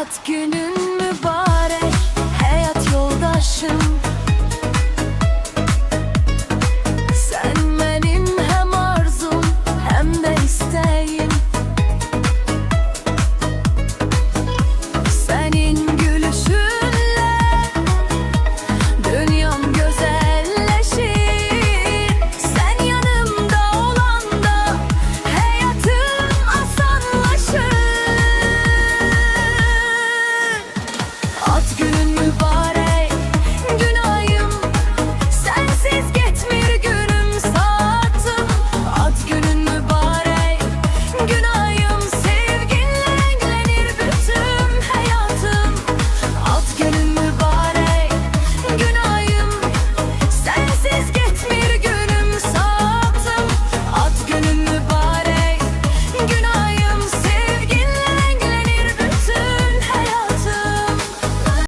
Hayat günün mübarek